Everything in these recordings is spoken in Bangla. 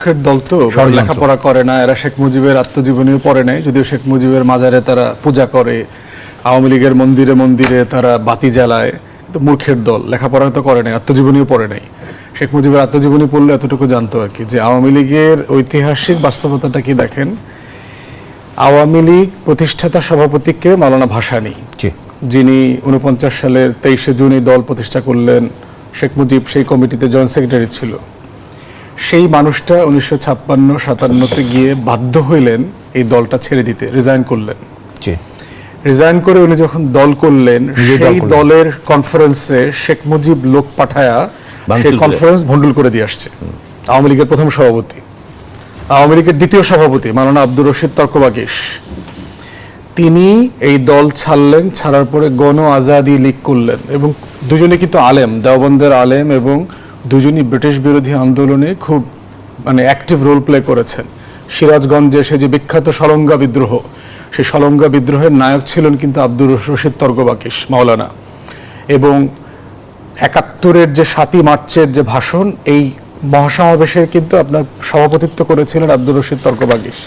শেখের দল তো লেখাপড়া করে না এরা শেখ মুজিবের আত্মজীবনীও পড়ে নাই। যদিও শেখ মুজিবের মাজারে তারা পূজা করে আওয়ামী লীগের মন্দিরে মন্দিরে তারা বাতি জ্বালায় তো মূর্খের দল লেখাপড়া তো করে নাই আত্মজীবনীও পড়ে নাই। শেখ মুজিবের আত্মজীবনী পড়লে এতটুকু জানতো আর কি যে আওয়ামী লীগের ঐতিহাসিক বাস্তবতাটা কি দেখেন? আওয়ামী লীগ প্রতিষ্ঠাতা সভাপতিকে মাওলানা ভাসানী। জি। যিনি উনপঞ্চাশ সালের তেইশে জুন দল প্রতিষ্ঠা করলেন শেখ মুজিব সেই কমিটিতে জয়েন্ট সেক্রেটারি ছিল। সেই মানুষটা উনিশশো ছাপ্পান্ন সাতান্নতে গিয়ে বাধ্য হইলেন এই দলটা ছেড়ে দিতে রিজাইন করলেন। রিজাইন করে উনি যখন দল করলেন সেই দলের কনফারেন্সে শেখ মুজিব লোক পাঠায়া সেই কনফারেন্স ভন্ডুল করে দিয়ে আসছে। আওয়ামী লীগের প্রথম সভাপতি। আওয়ামী লীগের দ্বিতীয় সভাপতি মাওলানা আব্দুর রশিদ তর্কবাগিস তিনি এই দল ছাড়লেন ছাড়ার পরে গণ আজাদি লীগ করলেন এবং দুজনে কিন্তু আলেম দেওবন্দের আলেম এবং দুজনই ব্রিটিশ বিরোধী আন্দোলনে খুব মানে অ্যাক্টিভ রোল প্লে করেছেন। সিরাজগঞ্জে সে যে বিখ্যাত সলঙ্গা বিদ্রোহ, সেই সলঙ্গা বিদ্রোহের নায়ক ছিলেন কিন্তু আব্দুর রশিদ তর্কবাকিস মাওলানা। এবং একাত্তরের যে সাতই মার্চের যে ভাষণ, এই মহাসমাবেশের কিন্তু আপনার সভাপতিত্ব করেছিলেন আব্দুর রশিদ তর্কবাগিস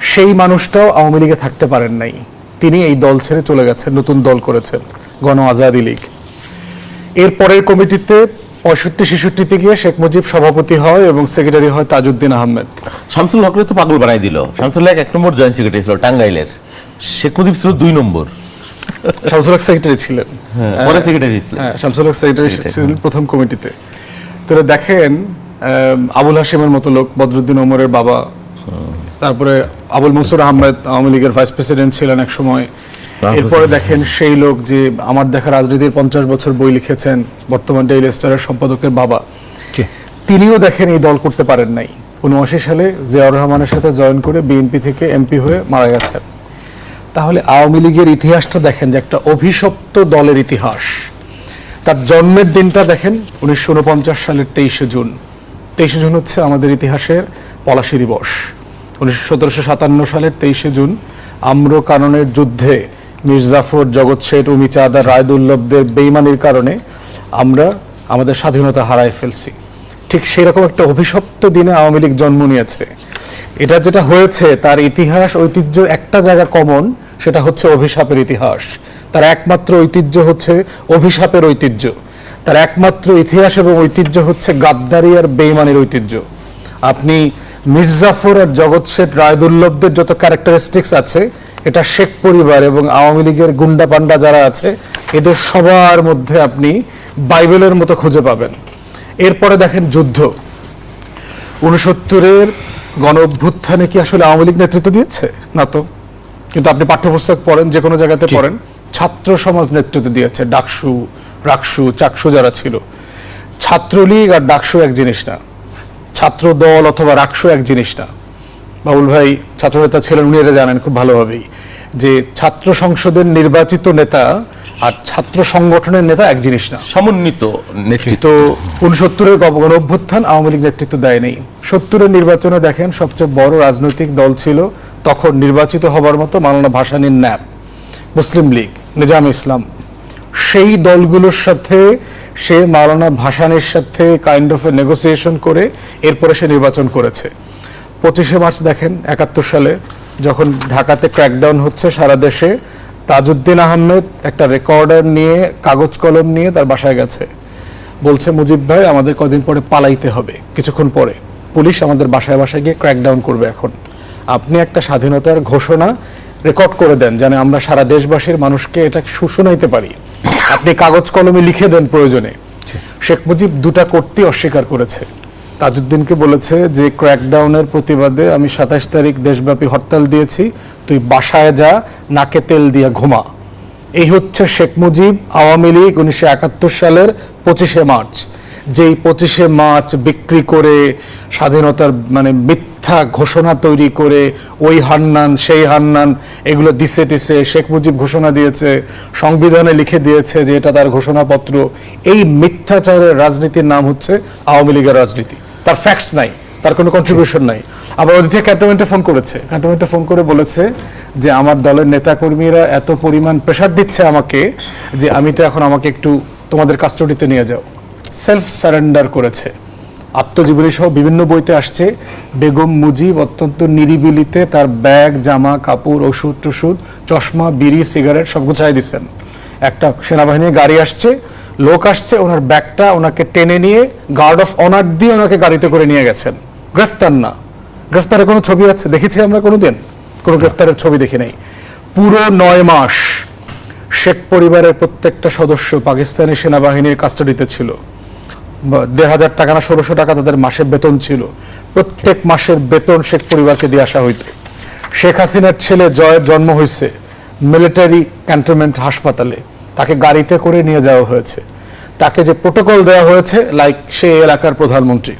সেই মানুষটাও আওয়ামী লীগে থাকতে পারেন নাই। তিনি এই দল ছেড়ে চলে গেছেন, নতুন দল করেছেন, গণ আজাদি লীগ। এরপরের কমিটিতে পঁয়ষট্টি শেখ মুজিব সভাপতি হয় এবং সেক্রেটারি হয় তাজউদ্দিন আহমেদ। শামসুল হকরে তো পাগল বানাই দিল। শামসুল হক এক নম্বর জয়েন্ট সেক্রেটারি ছিল টাঙ্গাইলের। শেখ মুজিব ছিল দুই নম্বর। শামসুল হক সেক্রেটারি ছিলেন। পরে সেক্রেটারি ছিল হ্যাঁ শামসুল হক সেক্রেটারি ছিলেন প্রথম কমিটিতে। তো দেখেন আবুল হাসিমের মতো লোক বদরুদ্দিন ওমরের বাবা তারপরে আবুল মনসুর আহমেদ আওয়ামী লীগের ভাইস প্রেসিডেন্ট ছিলেন এক সময়। এরপরে দেখেন সেই লোক যে আমার দেখা রাজনীতির পঞ্চাশ বছর বই লিখেছেন বর্তমান ডেইলি স্টারের সম্পাদকের বাবা। তিনিও দেখেন এই দল করতে পারেন নাই। উনআশি সালে জিয়াউর রহমানের সাথে জয়েন করে বিএনপি থেকে এমপি হয়ে মারা গেছেন। তাহলে আওয়ামী লীগের ইতিহাসটা দেখেন যে একটা অভিশপ্ত দলের ইতিহাস। তার জন্মের দিনটা দেখেন উনিশশো উনপঞ্চাশ সালের তেইশে জুন। তেইশে জুন হচ্ছে আমাদের ইতিহাসের পলাশি দিবস। উনিশশো সতেরোশো সাতান্ন সালের তেইশে জুন আম্র কাননের যুদ্ধে মির্জাফর জগৎ শেঠ উমি চাঁদা রায়দুল্লভদের বেইমানির কারণে আমরা আমাদের স্বাধীনতা হারায় ফেলছি। ঠিক সেই রকম একটা অভিশপ্ত দিনে আওয়ামী লীগ জন্ম নিয়েছে। এটা যেটা হয়েছে, তার ইতিহাস, ঐতিহ্য একটা জায়গা কমন সেটা হচ্ছে অভিশাপের ইতিহাস। তার একমাত্র ঐতিহ্য হচ্ছে অভিশাপের ঐতিহ্য। তার একমাত্র ইতিহাস এবং ঐতিহ্য হচ্ছে গাদ্দারি আর বেইমানের ঐতিহ্য। আপনি মির্জাফর আর জগৎ শেঠ রায়দুল্লভদের যত ক্যারেক্টারিস্টিক্স আছে এটা শেখ পরিবার এবং আওয়ামী লীগের গুন্ডা পান্ডা যারা আছে এদের সবার মধ্যে আপনি বাইবেলের মতো খুঁজে পাবেন। এরপরে দেখেন যুদ্ধ। উনসত্তরের গণ অভ্যুত্থানে কি আসলে আওয়ামী লীগ নেতৃত্ব দিয়েছে? না তো। কিন্তু আপনি পাঠ্যপুস্তক পড়েন যে কোনো জায়গাতে পড়েন ছাত্র সমাজ নেতৃত্ব দিয়েছে ডাকসু রাকসু চাকসু যারা ছিল। ছাত্রলীগ আর ডাকসু এক জিনিস না। ছাত্র দল অথবা রাকসু এক জিনিস না। বাবুল ভাই ছাত্রনেতা ছিলেন উনি এটা জানেন খুব ভালোভাবেই যে ছাত্র সংসদের নির্বাচিত নেতা আর ছাত্র সংগঠনের নেতা এক জিনিস না। সমন্বিত নেতৃত্ব। উনসত্তরের গণ অভ্যুত্থান আওয়ামী লীগ নেতৃত্ব দেয়নি সত্তরের নির্বাচনে দেখেন সবচেয়ে বড় রাজনৈতিক দল ছিল তখন নির্বাচিত হবার মতো মাওলানা ভাসানীর ন্যাপ মুসলিম লীগ নিজাম ইসলাম। সেই দলগুলোর সাথে সে মাওলানা ভাসানীর সাথে কাইন্ড অফ এ নেগোসিয়েশন করে এরপরে সে নির্বাচন করেছে। পঁচিশে মার্চ দেখেন একাত্তর সালে যখন ঢাকাতে ক্র্যাকডাউন হচ্ছে সারা দেশে তাজউদ্দিন আহমেদ একটা রেকর্ডার নিয়ে কাগজ কলম নিয়ে তার বাসায় গেছে। বলছে মুজিব ভাই আমাদের কদিন পরে পালাইতে হবে। কিছুক্ষণ পরে পুলিশ আমাদের বাসায় বাসায় গিয়ে ক্র্যাকডাউন করবে এখন। আপনি একটা স্বাধীনতার ঘোষণা রেকর্ড করে দেন যেন আমরা সারা দেশবাসীর মানুষকে এটা শুনাইতে পারি। আপনি কাগজ কলমে লিখে দেন প্রয়োজনে। শেখ মুজিব দুটা করতে অস্বীকার করেছে। তাজউদ্দিনকে বলেছে যে ক্র্যাকডাউনের প্রতিবাদে আমি সাতাশ তারিখ দেশব্যাপী হরতাল দিয়েছি। তুই বাসায় যা, নাকে তেল দিয়ে ঘুমা। এই হচ্ছে শেখ মুজিব আওয়ামী লীগ উনিশশো একাত্তর সালের পঁচিশে মার্চ। যেই পঁচিশে মার্চ বিক্রি করে, স্বাধীনতার মানে মিথ্যা ঘোষণা তৈরি করে, ওই হান্নান, সেই হান্নান, এগুলো দিছে টিসে শেখ মুজিব ঘোষণা দিয়েছে, সংবিধানে লিখে দিয়েছে যে, এটা তার ঘোষণাপত্র। এই মিথ্যাচারের রাজনীতির নাম হচ্ছে আওয়ামী লীগের রাজনীতি। তার ফ্যাক্টস নাই, তার কোনো কন্ট্রিবিউশন নাই। আবার থেকে ক্যান্টনমেন্টে ফোন করেছে। ক্যান্টনমেন্টে ফোন করে বলেছে যে, আমার দলের নেতাকর্মীরা এত পরিমাণ প্রেশার দিচ্ছে আমাকে যে, আমি তো এখন আমাকে একটু তোমাদের কাস্টডিতে নিয়ে যাও। সেলফ সারেন্ডার করেছে। আত্মজীবনী সহ বিভিন্ন বইতে আসছে, বেগম মুজিব অত্যন্ত নিরিবিলিতে তার ব্যাগ, জামা, কাপড় ওষুধ টষুধ চশমা, বিড়ি, সিগারেট সব গুছাই দিচ্ছেন একটা সেনাবাহিনীর গাড়ি আসছে লোক আসছে, ওনার ব্যাগটা ওনাকে টেনে নিয়ে গার্ড অফ অনার দিয়ে ওনাকে গাড়িতে করে নিয়ে গেছেন। গ্রেফতার না। গ্রেফতারের কোনো ছবি আছে? দেখেছি আমরা কোনোদিন? কোনো গ্রেফতারের ছবি দেখি নাই। পুরো নয় মাস শেখ পরিবারের প্রত্যেকটা সদস্য পাকিস্তানি সেনাবাহিনীর কাস্টাডিতে ছিল। দেড় হাজার টাকা না ষোলোশো টাকা তাদের মাসের বেতন ছিল। প্রত্যেক মাসের বেতন শেখ পরিবারকে দিয়ে আসা হইতো। শেখ হাসিনার ছেলে জয়ের জন্ম হয়েছে মিলিটারি ক্যান্টনমেন্ট হাসপাতালে। তাকে গাড়িতে করে নিয়ে যাওয়া হয়েছে। তাকে যে প্রোটোকল দেওয়া হয়েছে লাইক সে এলাকার প্রধানমন্ত্রী।